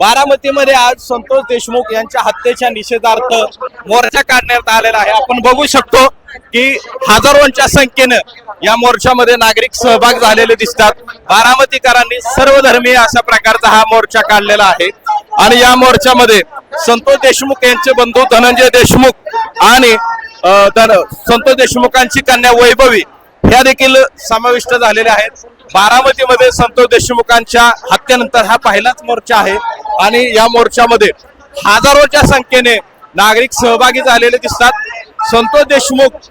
बारामतीमध्ये आज संतोष देशमुख यांच्या हत्येच्या निषेधार्थ मोर्चा काढण्यात आलेला आहे. आपण बघू शकतो की हजारोंच्या संख्येनं या मोर्चामध्ये नागरिक सहभाग झालेले दिसतात. बारामतीकरांनी सर्व धर्मीय अशा प्रकारचा हा मोर्चा काढलेला आहे. आणि या मोर्चामध्ये संतोष देशमुख यांचे बंधू धनंजय देशमुख आणि धन- संतोष देशमुखांची कन्या वैभवी ह्या देखील समाविष्ट झालेल्या आहेत. बारामतीमध्ये संतोष देशमुखांच्या हत्येनंतर हा पहिलाच मोर्चा आहे. आणि या मोर्चामध्ये हजारोच्या संख्येने नागरिक सहभागी झालेले दिसतात. संतोष देशमुख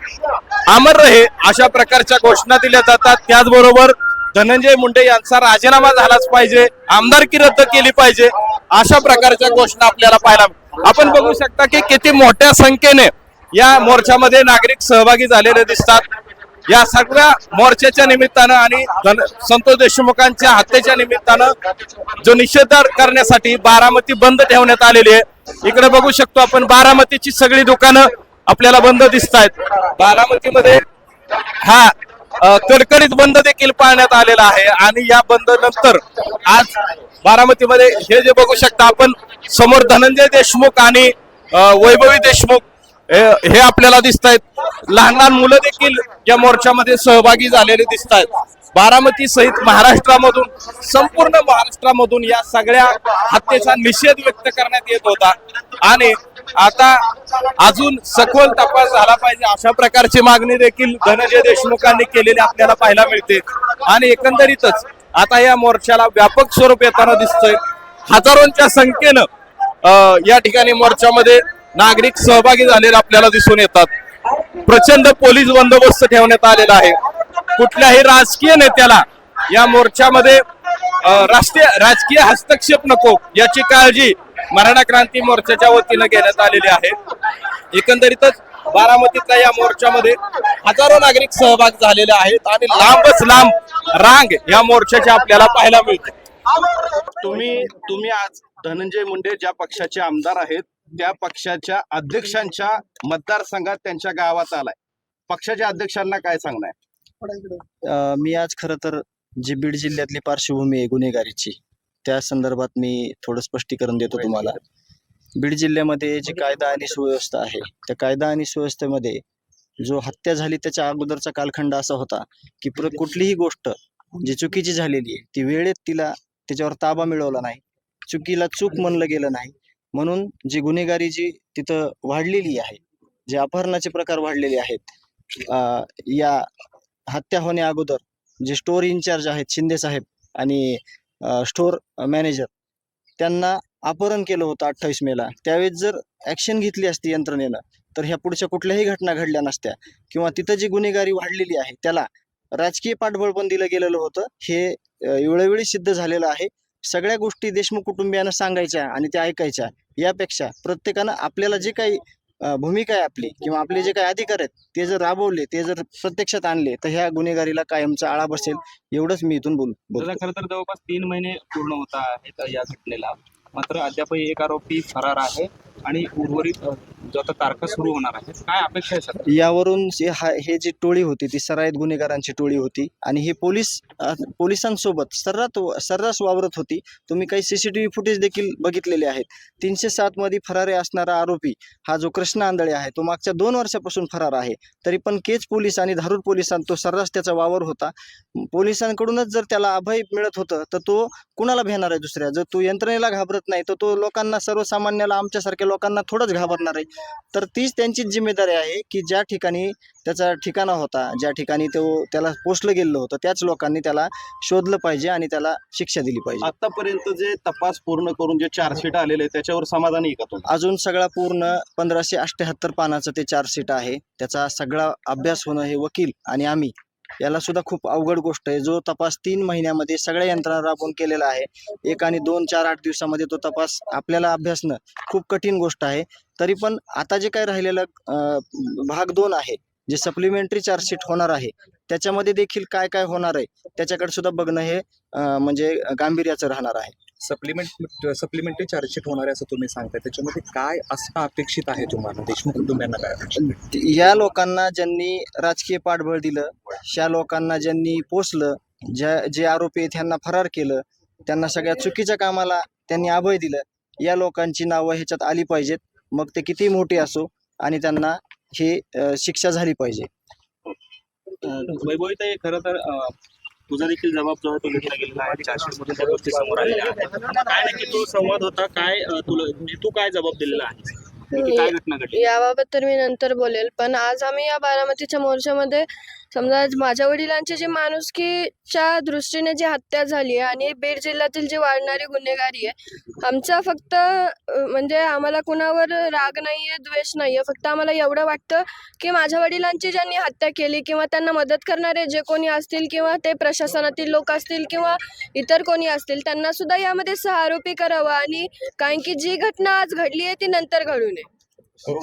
अमर रहे अशा प्रकारच्या घोषणा दिल्या जातात. त्याचबरोबर धनंजय मुंडे यांचा राजीनामा झालाच पाहिजे आमदारकी रद्द केली पाहिजे अशा प्रकारच्या घोषणा आपल्याला पाहायला आपण बघू शकता की किती मोठ्या संख्येने या मोर्चामध्ये नागरिक सहभागी झालेले दिसतात. या सगळ्या मोर्चाच्या निमित्तानं आणि धन- संतोष देशमुखांच्या हत्येच्या निमित्तानं जो निषेध करण्यासाठी बारामती बंद ठेवण्यात आलेली आहे. इकडे बघू शकतो आपण बारामतीची सगळी दुकानं आपल्याला बंद दिसत आहेत बारामतीमध्ये हा कडकडीत बंद देखील पाळण्यात आलेला आहे आणि या बंद नंतर आज बारामतीमध्ये हे जे बघू शकता आपण समोर धनंजय देशमुख आणि वैभवी देशमुख हे हे आपल्याला दिसत आहेत लहान लहान मुलं देखील या मोर्चामध्ये सहभागी झालेले दिसत आहेत बारामती सहित महाराष्ट्रामधून संपूर्ण महाराष्ट्रामधून या सगळ्या हत्येचा निषेध व्यक्त करण्यात येत होता. आणि आता अजून सखोल तपास झाला पाहिजे अशा प्रकारची मागणी देखील धनंजय देशमुखांनी केलेली आपल्याला पाहायला मिळते. आणि एकंदरीतच आता या मोर्चाला व्यापक स्वरूप येताना दिसतंय. हजारोंच्या संख्येनं या ठिकाणी मोर्चामध्ये नागरिक सहभागी झालेले आपल्याला दिसून येतात. प्रचंड पोलीस बंदोबस्त ठेवण्यात आलेला आहे. कुठल्याही राजकीय नेत्याला या मोर्चामध्ये राष्ट्रीय राजकीय हस्तक्षेप नको याची काळजी मराठा क्रांती मोर्चाच्या वतीनं घेण्यात आलेली आहे. एकंदरीतच बारामतीतल्या या मोर्चामध्ये हजारो नागरिक सहभाग झालेले आहेत आणि लांबच लांब रांग या मोर्चाच्या आपल्याला पाहायला मिळते. तुम्ही तुम्ही आज धनंजय मुंडे ज्या पक्षाचे आमदार आहेत त्या पक्षाच्या अध्यक्षांच्या मतदारसंघात त्यांच्या गावात आलाय. पक्षाच्या अध्यक्षांना काय सांगणार? मी आज खर तर जी बीड जिल्ह्यातली पार्श्वभूमी आहे गुन्हेगारीची त्या संदर्भात मी थोडं स्पष्टीकरण देतो तुम्हाला. बीड जिल्ह्यामध्ये जी कायदा आणि सुव्यवस्था आहे त्या कायदा आणि सुव्यवस्थेमध्ये जो हत्या झाली त्याच्या अगोदरचा कालखंड असा होता की प्र कुठलीही गोष्ट जी चुकीची झालेली आहे ती वेळेत तिला त्याच्यावर ताबा मिळवला नाही चुकीला चूक म्हणलं गेलं नाही म्हणून जी गुन्हेगारी जी तिथं वाढलेली आहे जे अपहरणाचे प्रकार वाढलेले आहेत या हत्या होण्या अगोदर जे स्टोर इन्चार्ज आहेत शिंदे साहेब आणि स्टोर मॅनेजर त्यांना अपहरण केलं होतं अठ्ठावीस मेला त्यावेळेस जर ॲक्शन घेतली असती यंत्रणेनं तर ह्या पुढच्या कुठल्याही घटना घडल्या नसत्या. किंवा तिथं जी गुन्हेगारी वाढलेली आहे त्याला राजकीय पाठबळ पण दिलं गेलेलं होतं. हे वेळोवेळी सिद्ध झालेलं आहे. सगळ्या गोष्टी देशमुख कुटुंबियांना सांगायच्या आणि त्या ऐकायच्या. यापेक्षा प्रत्येकानं आपल्याला जे काही भूमिका आहे आपली किंवा आपले जे काही अधिकार आहेत ते जर राबवले ते जर प्रत्यक्षात आणले तर ह्या गुन्हेगारीला कायमचा आळा बसेल एवढंच मी इथून बोल दादा खरं तर जवळपास तीन महिने पूर्ण होत आहेत या घटनेला. मात्र अद्यापही एक आरोपी फरार आहे. आणि उर्वरित जो आता तारखा सुरू होणार आहे काय अपेक्षा आहे सर? यावरून जे हा हे जी टोळी होती ती सराईत गुन्हेगारांची टोळी होती आणि हे पोलीस पोलिसांसोबत सर्रात सर्रास वावरत होती. तुम्ही काही सीसीटीव्ही फुटेज देखील बघितलेले आहेत. तीनशे सात मध्ये फरारी असणारा आरोपी हा जो कृष्ण आंधळे आहे तो मागच्या दोन वर्षापासून फरार आहे. तरी पण केज पोलीस आणि धारूर पोलिसांत तो सर्रास त्याचा वावर होता. पोलिसांकडूनच जर त्याला अभय मिळत होतं तर तो कुणाला भेणार आहे दुसऱ्या? जर तो यंत्रणेला घाबरत नाही तर तो लोकांना सर्वसामान्याला आमच्यासारख्या लोकांना थोडंच घाबरणार आहे. तर तीच त्यांचीच जिम्मेदारी आहे की ज्या ठिकाणी त्याचा ठिकाणा होता ज्या ठिकाणी तो त्याला पोचलं गेलं होतं त्याच लोकांनी त्याला शोधलं पाहिजे आणि त्याला शिक्षा दिली पाहिजे. आतापर्यंत जे तपास पूर्ण करून जे चार्जशीट आलेले आहे, त्याच्यावर समाधानी का तुम्ही अजून सगळा पूर्ण पंधराशे अठ्ठ्याहत्तर पानाचं ते चार्जशीट आहे. त्याचा सगळा अभ्यास होणं हे वकील आणि आम्ही याला सुद्धा खूप अवघड गोष्ट आहे. जो तपास तीन महिन्यामध्ये सगळ्या यंत्रणा राबवून केलेला आहे एक आणि दोन चार आठ दिवसामध्ये तो तपास आपल्याला अभ्यासणं खूप कठीण गोष्ट आहे. तरी पण आता जे काय राहिलेलं भाग दोन आहे जे सप्लिमेंटरी चार्जशीट होणार आहे त्याच्यामध्ये देखील काय काय होणार आहे त्याच्याकडे सुद्धा बघणं हे म्हणजे गांभीर्याचं राहणार आहे. सप्लिमेंट सप्लिमेंटरी चार्जशीट होणार आहे असं तुम्ही सांगताय. त्याच्यामध्ये काय असणं अपेक्षित आहे तुम्हाला? देशमुख कुटुंबियांना काय अपेक्षित? आहे? या लोकांना ज्यांनी राजकीय पाठबळ दिलं त्या लोकांना ज्यांनी पोचलं ज्या जे आरोपी आहेत त्यांना फरार केलं त्यांना सगळ्या चुकीच्या कामाला त्यांनी अभय दिलं या लोकांची नावं ह्याच्यात आली पाहिजेत. मग ते किती मोठे असो आणि त्यांना हे अ, शिक्षा झाली पाहिजे. वैभविता खरं तर अं, तुझा देखील जबाब जो आहे तो घेतला गेलेला आहे. चारशे त्या गोष्टी समोर आलेल्या आहेत. काय नक्की तो संवाद होता? काय तुला म्हणजे तू काय जबाब दिलेला आहे? नक्की काय घटना घडली? याबाबत तर मी नंतर बोलेल. पण आज आम्ही या बारामतीच्या मोर्चामध्ये समजा माझ्या वडिलांची जी माणुसकीच्या दृष्टीने जी हत्या झाली आहे आणि बीड जिल्ह्यातील जी वाढणारी गुन्हेगारी आहे आमचा फक्त म्हणजे आम्हाला कुणावर राग नाहीये द्वेष नाहीये फक्त आम्हाला एवढं वाटतं की माझ्या वडिलांची ज्यांनी हत्या केली किंवा त्यांना मदत करणारे जे कोणी असतील किंवा ते प्रशासनातील लोक असतील किंवा इतर कोणी असतील त्यांना सुद्धा यामध्ये सहारोपी करावा आणि कारण की जी घटना आज घडली आहे ती नंतर घडू नये. हो.